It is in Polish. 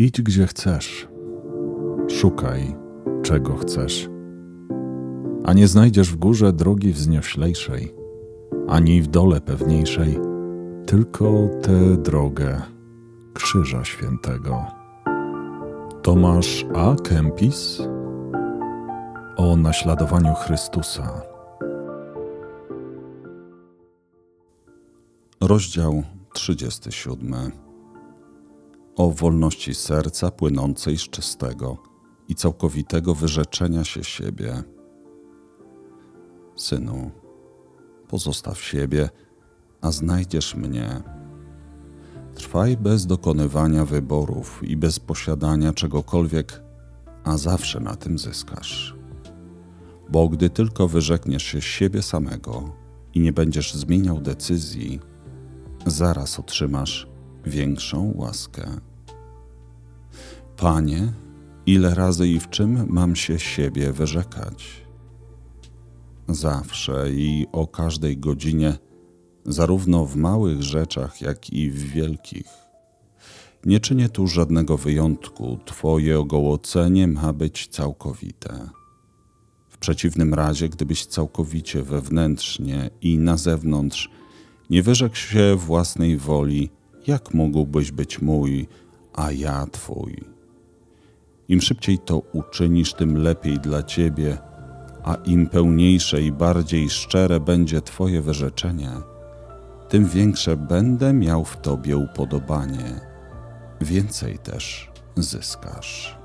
Idź gdzie chcesz, szukaj czego chcesz, a nie znajdziesz w górze drogi wznioślejszej, ani w dole pewniejszej, tylko tę drogę Krzyża Świętego. Tomasz A. Kempis o naśladowaniu Chrystusa. Rozdział 37. O wolności serca płynącej z czystego i całkowitego wyrzeczenia się siebie. Synu, pozostaw siebie, a znajdziesz mnie. Trwaj bez dokonywania wyborów i bez posiadania czegokolwiek, a zawsze na tym zyskasz. Bo gdy tylko wyrzekniesz się siebie samego i nie będziesz zmieniał decyzji, zaraz otrzymasz większą łaskę. Panie, ile razy i w czym mam się siebie wyrzekać? Zawsze i o każdej godzinie, zarówno w małych rzeczach, jak i w wielkich. Nie czynię tu żadnego wyjątku, Twoje ogołocenie ma być całkowite. W przeciwnym razie, gdybyś całkowicie wewnętrznie i na zewnątrz nie wyrzekł się własnej woli, jak mógłbyś być mój, a ja twój? Im szybciej to uczynisz, tym lepiej dla ciebie, a im pełniejsze i bardziej szczere będzie twoje wyrzeczenie, tym większe będę miał w tobie upodobanie, więcej też zyskasz.